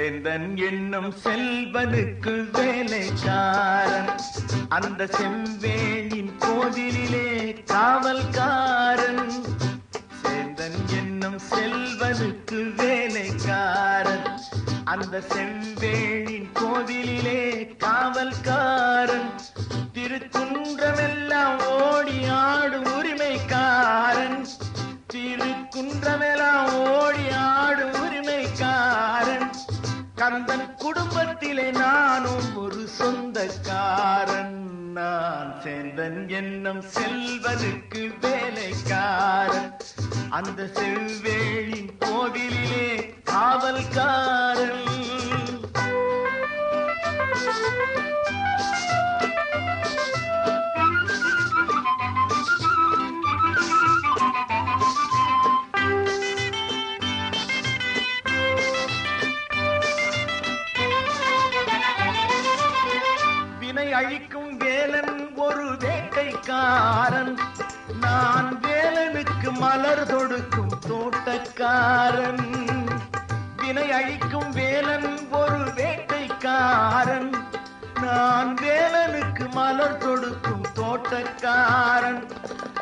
சேந்தன் என்னும் செல்வனுக்கு வேலைக்காரன். அந்த செவ்வேளின் கோதிலே காவல்காரன். சேந்தன் என்னும் செல்வனுக்கு வேலைக்காரன். அந்த செவ்வேளின் கோவிலிலே காவல்காரன். குடும்பத்திலே நானும் ஒரு சொந்தக்காரன். நான் சேந்தன் என்னும் செல்வனுக்கு வேலைக்காரன். அந்த செவ்வேளின் கோவிலே காவல்காரன். அழிக்கும் வேலன் ஒரு வேட்டைக்காரன். நான் வேலனுக்கு மலர் தொடுக்கும் தோட்டக்காரன். வினை அழிக்கும் வேலன் ஒரு வேட்டைக்காரன். நான் வேலனுக்கு மலர் தொடுக்கும் தோட்டக்காரன்.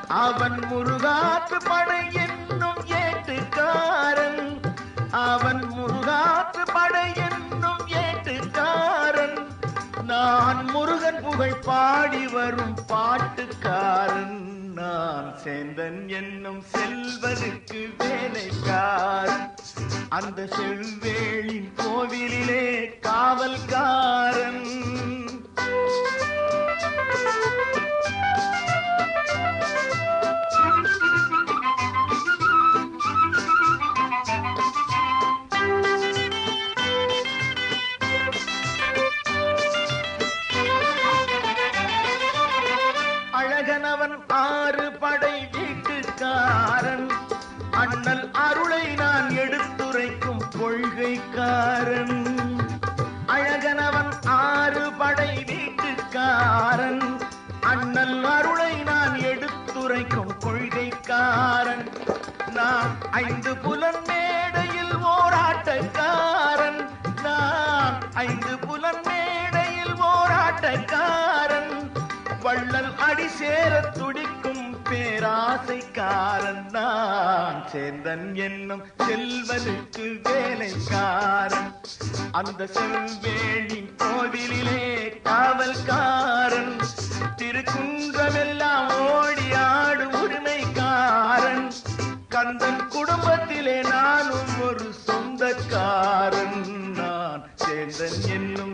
அவன் முருகாற்று படை என்னும் ஏட்டுக்காரன். அவன் முருகாற்று படை புகழ் பாடி வரும் பாட்டுக்காரன். நான் சேந்தன் என்னும் செல்வனுக்கு வேலைக்காரன். அந்த செல்வேளின் கோவிலில் அழகனவன் ஆறு படை வீட்டுக்காரன். அண்ணல் அருளை நான் எடுத்துரைக்கும் கொள்கைக்காரன். அழகனவன் ஆறு படை வீட்டுக்காரன். அண்ணல் அருளை நான் எடுத்துரைக்கும் கொள்கைக்காரன். நான் ஐந்து புலன் மேடையில் ஓராட்டக்காரன். நான் ஐந்து புலன் மேடையில் ஓராட்டக்காரன். வள்ளல் அடி சேர துடிக்கும் பேராசைக்காரன் தான் சேந்தன் என்னும் செல்வனுக்கு வேலைக்காரன். அந்த செவ்வேளின் கோவிலிலே காவல்காரன். திருக்குன்றமெல்லாம் ஓடி ஆடு உரிமைக்காரன். கந்தன் குடும்பத்திலே நானும் ஒரு சொந்தக்காரன். நான் சேந்தன்